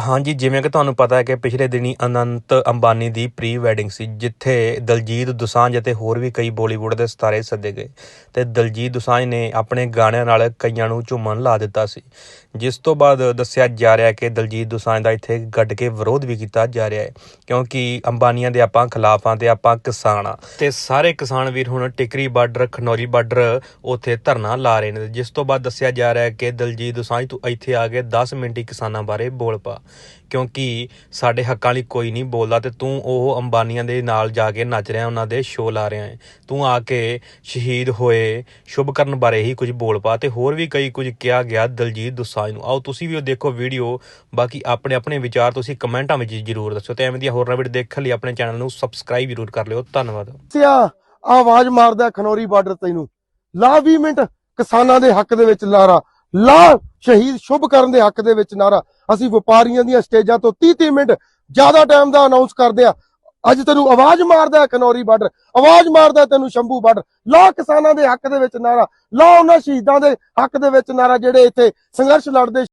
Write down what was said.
ਹਾਂਜੀ, ਜਿਵੇਂ ਕਿ ਤੁਹਾਨੂੰ ਪਤਾ ਹੈ ਕਿ ਪਿਛਲੇ ਦਿਨੀ ਅਨੰਤ ਅੰਬਾਨੀ ਦੀ ਪ੍ਰੀ ਵੈਡਿੰਗ ਸੀ, ਜਿੱਥੇ ਦਲਜੀਤ ਦੁਸਾਂਝ ਅਤੇ ਹੋਰ ਵੀ ਕਈ ਬਾਲੀਵੁੱਡ ਦੇ ਸਿਤਾਰੇ ਸੱਦੇ ਗਏ। ਤੇ ਦਲਜੀਤ ਦੁਸਾਂਝ ਨੇ ਆਪਣੇ ਗਾਣਿਆਂ ਨਾਲ ਕਈਆਂ ਨੂੰ ਝੂਮਣ ਲਾ ਦਿੱਤਾ ਸੀ। ਜਿਸ ਤੋਂ ਬਾਅਦ ਦੱਸਿਆ ਜਾ ਰਿਹਾ ਹੈ ਕਿ ਦਲਜੀਤ ਦੁਸਾਂਝ ਦਾ ਇੱਥੇ ਗੱਡ ਕੇ ਵਿਰੋਧ ਵੀ ਕੀਤਾ ਜਾ ਰਿਹਾ ਹੈ, ਕਿਉਂਕਿ ਅੰਬਾਨੀਆਂ ਦੇ ਆਪਾਂ ਖਿਲਾਫ ਆ ਤੇ ਆਪਾਂ ਕਿਸਾਨ ਆ ਤੇ ਸਾਰੇ ਕਿਸਾਨ ਵੀਰ ਹੁਣ ਟਿਕਰੀ ਬਾਰਡਰ, ਖਨੌਰੀ ਬਾਰਡਰ ਉੱਥੇ ਧਰਨਾ ਲਾ ਰਹੇ ਨੇ। ਜਿਸ ਤੋਂ ਬਾਅਦ ਦੱਸਿਆ ਜਾ ਰਿਹਾ ਹੈ ਕਿ ਦਲਜੀਤ ਦੁਸਾਂਝ, ਤੂੰ ਇੱਥੇ ਆ ਕੇ 10 ਮਿੰਟ ਹੀ ਕਿਸਾਨਾਂ ਬਾਰੇ ਬੋਲ ਪਾ। ਕਿਉਂਕਿ ਸਾਡੇ ਹੱਕਾਂ ਲਈ ਕੋਈ ਨਹੀਂ ਬੋਲਦਾ ਤੇ ਤੂੰ ਉਹ ਅੰਬਾਨੀਆਂ ਦੇ ਨਾਲ ਜਾ ਕੇ ਨੱਚ ਰਿਹਾ, ਉਹਨਾਂ ਦੇ ਸ਼ੋਅ ਲਾ ਰਿਹਾ ਹੈ। ਤੂੰ ਆ ਕੇ ਸ਼ਹੀਦ ਹੋਏ, ਸ਼ੁਭ ਕਰਨ ਬਾਰੇ ਹੀ ਕੁਝ ਬੋਲ ਪਾ ਤੇ ਹੋਰ ਵੀ ਕਈ ਕੁਝ ਕਿਹਾ ਗਿਆ ਦਲਜੀਤ ਦੋਸਾਂਝ ਨੂੰ। ਆਓ ਤੁਸੀਂ ਵੀ ਉਹ ਦੇਖੋ ਵੀਡੀਓ ਬਾਕੀ ਆਪਣੇ ਆਪਣੇ ਵਿਚਾਰ ਤੁਸੀਂ ਕਮੈਂਟਾਂ ਵਿੱਚ ਜ਼ਰੂਰ ਦੱਸੋ ਤੇ ਐਵੇਂ ਦੀਆਂ ਹੋਰ ਵੀਡੀਓ ਦੇਖਣ ਲਈ ਆਪਣੇ ਚੈਨਲ ਨੂੰ ਸਬਸਕ੍ਰਾਈਬ ਜ਼ਰੂਰ ਕਰ ਲਿਓ। ਧੰਨਵਾਦ। ਆਵਾਜ਼ ਮਾਰਦਾ ਹੈ ਖਨੌਰੀ ਬਾਰਡਰ ਤੈਨੂੰ। ਲਾ 20 ਮਿੰਟ ਕਿਸਾਨਾਂ ਦੇ ਹੱਕ ਦੇ ਵਿੱਚ ਲਾਰਾ। ਲਾ ਸ਼ਹੀਦ ਸ਼ੁਭ ਕਰਨ ਦੇ ਹੱਕ ਦੇ ਵਿੱਚ ਨਾਰਾ। ਅਸੀਂ ਵਪਾਰੀਆਂ ਦੀਆਂ ਸਟੇਜਾਂ ਤੋਂ 30 30 ਮਿੰਟ ਜ਼ਿਆਦਾ ਟਾਈਮ ਦਾ ਅਨਾਉਂਸ ਕਰਦੇ ਆ ਅੱਜ ਤੈਨੂੰ ਆਵਾਜ਼ ਮਾਰਦਾ ਕਨੌਰੀ ਬਾਰਡਰ। ਆਵਾਜ਼ ਮਾਰਦਾ ਤੈਨੂੰ ਸ਼ੰਭੂ ਬਾਰਡਰ। ਲਾ ਕਿਸਾਨਾਂ ਦੇ ਹੱਕ ਦੇ ਵਿੱਚ ਨਾਰਾ। ਲਾ ਉਹਨਾਂ ਸ਼ਹੀਦਾਂ ਦੇ ਹੱਕ ਦੇ ਵਿੱਚ ਨਾਰਾ ਜਿਹੜੇ ਇੱਥੇ ਸੰਘਰਸ਼ ਲੜਦੇ